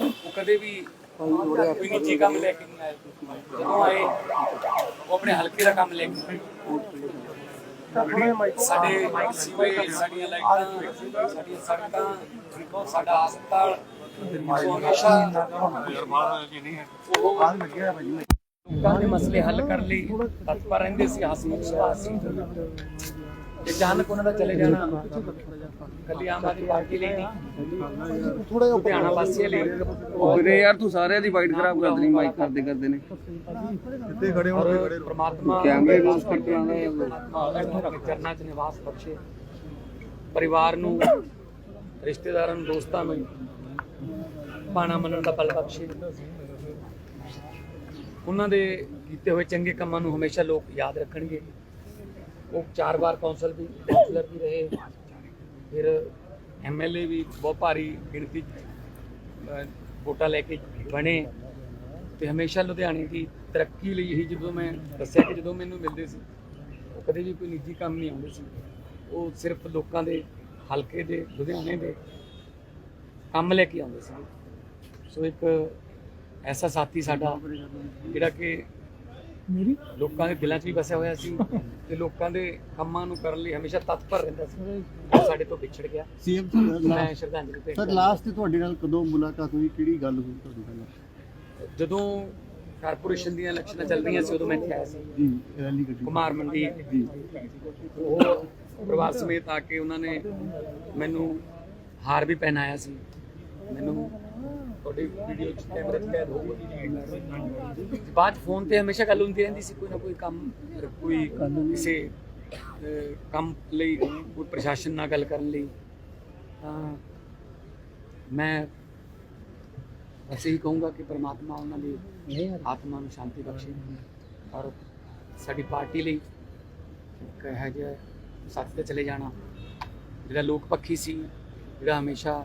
ਉਹ ਕਦੇ ਵੀ ਕੋਈ ਨਿੱਜੀ ਕੰਮ ਲੈ ਕੇ ਨਹੀਂ ਆਏ। ਜਦੋਂ ਆਏ ਉਹ ਆਪਣੇ ਹਲਕੇ ਦਾ ਕੰਮ ਲੈ ਕੇ। ਸਾਡੇ ਸੀਵਰੇਜ ਸਾਡੀਆਂ ਲਾਈਟਾਂ ਸਾਡੀਆਂ ਸੜਕਾਂ ਦੇਖੋ ਸਾਡਾ ਹਸਪਤਾਲ ਉਹ ਹਮੇਸ਼ਾ ਲੋਕਾਂ ਦੇ ਮਸਲੇ ਹੱਲ ਕਰਨ ਲਈ ਤਤਪਰ ਰਹਿੰਦੇ ਸੀ ਹਸਮੁਖ ਸੁਭਾਅ ਸੀ ਅਚਾਨਕ ਉਹਨਾਂ ਦਾ ਚਲੇ ਜਾਣਾ ਕੱਲੀ ਆਮ ਆਦਮੀ ਪਾਰਟੀ ਲਈ ਨਹੀਂ। ਥੋੜਾ ਲੁਧਿਆਣਾ ਵਾਸੀਆਂ ਲਈ ਵੀਰੇ ਯਾਰ ਤੂੰ ਸਾਰਿਆਂ ਦੀ ਵਾਈਟ ਖਰਾਬ ਕਰ ਦੇਣੀ ਮਾਈਕ ਕਰਦੇ ਕਰਦੇ ਨੇ। ਔਰ ਪ੍ਰਮਾਤਮਾ ਕੈਮਰੇ ਨੂੰ ਉਸ ਕਰ ਕਰਾਂਗਾ ਚਰਨਾਂ 'ਚ ਨਿਵਾਸ ਬਖਸ਼ੇ। ਪਰਿਵਾਰ ਨੂੰ ਰਿਸ਼ਤੇਦਾਰਾਂ ਨੂੰ ਦੋਸਤਾਂ ਨੂੰ ਪਾਣਾ ਮੰਨਣ ਦਾ ਬਲ ਬਖਸ਼ੇ। ਉਹਨਾਂ ਦੇ ਕੀਤੇ ਹੋਏ ਚੰਗੇ ਕੰਮਾਂ ਨੂੰ ਹਮੇਸ਼ਾ ਲੋਕ ਯਾਦ ਰੱਖਣਗੇ। ਉਹ ਚਾਰ ਵਾਰ ਕੌਂਸਲ ਵੀ ਕੌਂਸਲਰ ਵੀ ਰਹੇ। ਫਿਰ ਐਮਐਲਏ ਵੀ ਬਹੁਤ ਭਾਰੀ ਗਿਣਤੀ 'ਚ, ਵੋਟਾਂ ਲੈ ਕੇ ਬਣੇ। ਤੇ ਹਮੇਸ਼ਾ ਲੁਧਿਆਣੇ ਦੀ ਤਰੱਕੀ ਲਈ ਹੀ ਜਦੋਂ ਮੈਂ ਦੱਸਿਆ ਕਿ ਜਦੋਂ ਮੈਨੂੰ ਮਿਲਦੇ ਸੀ ਉਹ ਕਦੇ ਵੀ ਕੋਈ ਨਿੱਜੀ ਕੰਮ ਨਹੀਂ ਆਉਂਦੇ ਸੀ। ਉਹ ਸਿਰਫ ਲੋਕਾਂ ਦੇ ਹਲਕੇ ਦੇ ਲੁਧਿਆਣੇ ਦੇ ਕੰਮ ਲੈ ਕੇ ਆਉਂਦੇ ਸੀ। ਸੋ ਇੱਕ ਐਸਾ ਸਾਥੀ ਸਾਡਾ ਜਿਹੜਾ ਕਿ ਲੋਕਾਂ ਦੇ ਦਿਲਾਂ 'ਚ ਵੀ ਵਸਿਆ ਹੋਇਆ ਸੀ ਤੇ ਲੋਕਾਂ ਦੇ ਕੰਮਾਂ ਨੂੰ ਕਰਨ ਲਈ ਹਮੇਸ਼ਾ ਤਤਪਰ ਰਹਿੰਦਾ ਸੀ। ਉਹ ਸਾਡੇ ਤੋਂ ਵਿਛੜ ਗਿਆ। ਸੀਐਮ ਮੈਂ ਸ਼ਰਧਾਂਜਲੀ ਭੇਟ ਸਰ। ਲਾਸਟ ਤੇ ਤੁਹਾਡੇ ਨਾਲ ਕਦੋਂ ਮੁਲਾਕਾਤ ਹੋਈ? ਕਿਹੜੀ ਗੱਲ ਹੋਈ ਤੁਹਾਡੀ ਨਾਲ? ਜਦੋਂ ਕਾਰਪੋਰੇਸ਼ਨ ਦੀਆਂ ਇਲੈਕਸ਼ਨਾਂ ਚੱਲ ਰਹੀਆਂ ਸੀ ਉਦੋਂ ਮੈਂ ਇੱਥੇ ਆਇਆ ਸੀ। ਜੀ ਰੈਲੀ ਗੱਡੀ ਕੁਮਾਰ ਮੰਡੀ। ਜੀ। ਉਹ ਪਰਿਵਾਰ ਸਮੇਤ ਆ ਕੇ ਉਹਨਾਂ ਨੇ ਮੈਨੂੰ ਹਾਰ ਵੀ ਪਹਿਨਾਇਆ ਸੀ। ਮੈਨੂੰ ਤੁਹਾਡੀ ਵੀਡੀਓ ਚ ਕੈਮਰੇ 'ਚ ਕੈਦ ਹੋ ਗਈ ਬਾਅਦ 'ਚ ਫੋਨ ਤੇ ਹਮੇਸ਼ਾ ਗੱਲ ਹੁੰਦੀ ਰਹਿੰਦੀ ਸੀ, ਕੋਈ ਨਾ ਕੋਈ ਕੰਮ, ਕੋਈ ਕਿਸੇ ਕੰਮ ਲਈ, ਕੋਈ ਪ੍ਰਸ਼ਾਸਨ ਨਾਲ ਗੱਲ ਕਰਨ ਲਈ। ਤਾਂ ਮੈਂ ਬਸ ਹੀ ਕਹੂੰਗਾ ਕਿ ਪ੍ਰਮਾਤਮਾ ਉਹਨਾਂ ਦੀ ਆਤਮਾ ਨੂੰ ਸ਼ਾਂਤੀ ਬਖਸ਼ੇ। ਔਰ ਸਾਡੀ ਪਾਰਟੀ ਲਈ ਇੱਕ ਇਹੋ ਜਿਹਾ ਸਾਥੀ ਤੇ ਚਲੇ ਜਾਣਾ, ਜਿਹੜਾ ਲੋਕ ਪੱਖੀ ਸੀ, ਜਿਹੜਾ ਹਮੇਸ਼ਾ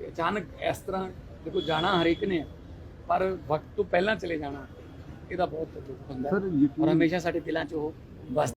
ਅਚਾਨਕ ਇਸ ਤਰ੍ਹਾਂ ਦੇਖੋ ਜਾਣਾ ਹਰੇਕ ਨੇ ਹੈ, ਪਰ ਵਕਤ ਤੋਂ ਪਹਿਲਾਂ ਚਲੇ ਜਾਣਾ ਇਹਦਾ ਬਹੁਤ ਦੁੱਖ ਹੁੰਦਾ ਹੈ। ਸਰ ਯਕੀਨ ਔਰ ਹਮੇਸ਼ਾ ਸਾਡੇ ਦਿਲਾਂ 'ਚ ਉਹ ਵਸ